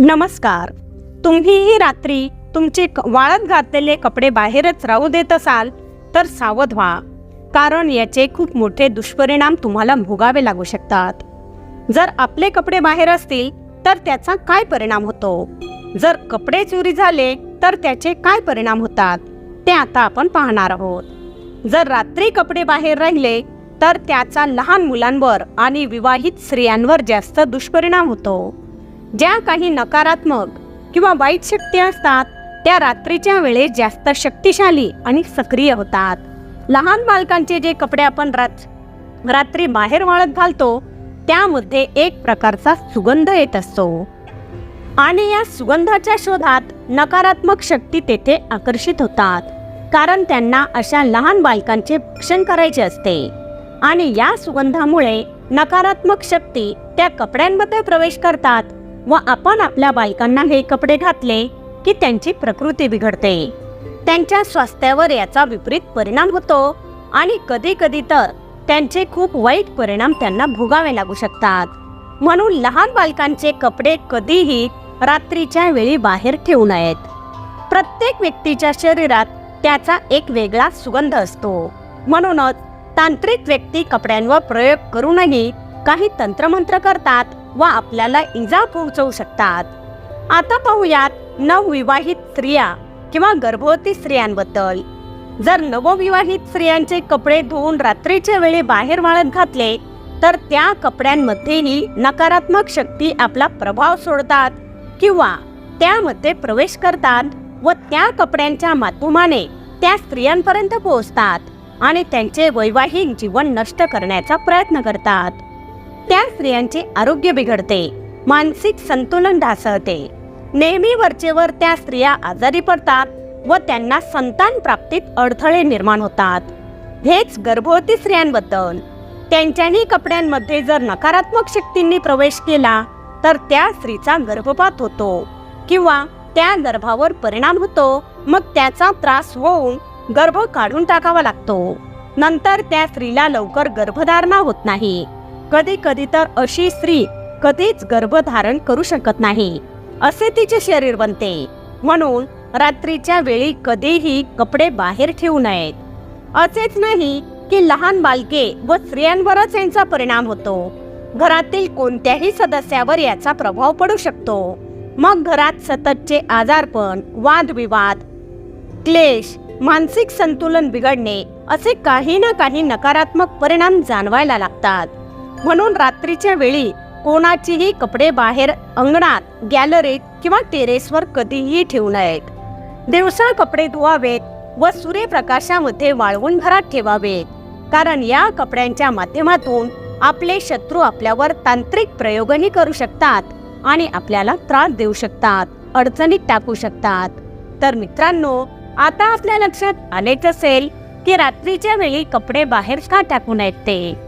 नमस्कार. तुम्हीही रात्री तुमचे क- वाळत घातलेले कपडे बाहेरच राहू देत असाल तर सावध व्हा. कारण याचे खूप मोठे दुष्परिणाम तुम्हाला भोगावे लागू शकतात. जर आपले कपडे बाहेर असतील तर त्याचा काय परिणाम होतो? जर कपडे चोरी झाले तर त्याचे काय परिणाम होतात? ते आता आपण पाहणार आहोत. जर रात्री कपडे बाहेर राहिले तर त्याचा लहान मुलांवर आणि विवाहित स्त्रियांवर जास्त दुष्परिणाम होतो. ज्या काही नकारात्मक किंवा वाईट शक्ती असतात त्या रात्रीच्या वेळेस जास्त शक्तिशाली आणि सक्रिय होतात. लहान बालकांचे जे कपडे आपण रात रात्री बाहेर वाळत घालतो त्यामध्ये एक प्रकारचा सुगंध येत असतो. आणि या सुगंधाच्या शोधात नकारात्मक शक्ती तेथे आकर्षित होतात. कारण त्यांना अशा लहान बालकांचे भक्षण करायचे असते. आणि या सुगंधामुळे नकारात्मक शक्ती त्या कपड्यांमध्ये प्रवेश करतात व आपण आपल्या बायकांना हे कपडे घातले की त्यांची प्रकृती बिघडते. त्यांच्या स्वास्थ्यावर याचा विपरीत परिणाम होतो आणि कधी कधी तर त्यांचे खूप वाईट परिणाम त्यांना भोगावे लागू शकतात. म्हणून लहान बालकांचे कपडे कधीही रात्रीच्या वेळी बाहेर ठेवू नयेत. प्रत्येक व्यक्तीच्या शरीरात त्याचा एक वेगळा सुगंध असतो. म्हणूनच तांत्रिक व्यक्ती कपड्यांवर प्रयोग करूनही काही तंत्रमंत्र करतात व आपल्याला इजा पोहोचवू शकतात. आता पाहूयात नवविवाहित स्त्रिया किंवा गर्भवती स्त्रियांबद्दल. जर नवविवाहित स्त्रियांचे कपडे धुवून रात्रीच्या वेळी बाहेर वाळत घातले तर त्या कपड्यांमध्येही नकारात्मक शक्ती आपला प्रभाव सोडतात किंवा त्यामध्ये प्रवेश करतात व त्या कपड्यांच्या माध्यमाने त्या स्त्रियांपर्यंत पोहोचतात आणि त्यांचे वैवाहिक जीवन नष्ट करण्याचा प्रयत्न करतात. त्या स्त्रियांचे आरोग्य बिघडते. मानसिक संतुलन ढासळते. नेहमी वरचेवर त्या स्त्रिया आजारी पडतात व त्यांना संतान प्राप्तीत अडथळे निर्माण होतात. हेच गर्भवती स्त्रियांबद्दल. त्यांच्याही कपड्यांमध्ये जर नकारात्मक शक्तींनी प्रवेश केला तर त्या स्त्रीचा गर्भपात होतो किंवा त्या गर्भावर परिणाम होतो. मग त्याचा त्रास होऊन गर्भ काढून टाकावा लागतो. नंतर त्या स्त्रीला लवकर गर्भधारणा होत नाही. कधी कधी तर अशी स्त्री कधीच गर्भधारण करू शकत नाही. असे तिचे शरीर बनते. म्हणून रात्रीच्या वेळी कधीही कपडे बाहेर ठेवू नयेत. असेच नाही की लहान बालके व स्त्रियांवरच यांचा परिणाम होतो. घरातील कोणत्याही सदस्यावर याचा प्रभाव पडू शकतो. मग घरात सततचे आजारपण वादविवाद क्लेश मानसिक संतुलन बिघडणे असे काही ना काही नकारात्मक परिणाम जाणवायला लागतात. म्हणून रात्रीच्या वेळी कोणाचीही कपडे बाहेर अंगणात गॅलरीत किंवा टेरेसवर कधीही ठेवू नयेत. दिवसा कपडे धुवावेत व सूर्यप्रकाशामध्ये वाळवून घरात ठेवावेत. कारण या कपड्यांच्या माध्यमातून आपले शत्रू आपल्यावर तांत्रिक प्रयोगही करू शकतात आणि आपल्याला त्रास देऊ शकतात अडचणीत टाकू शकतात. तर मित्रांनो आता आपल्या लक्षात आलेच असेल की रात्रीच्या वेळी कपडे बाहेर का टाकू नयेत ते?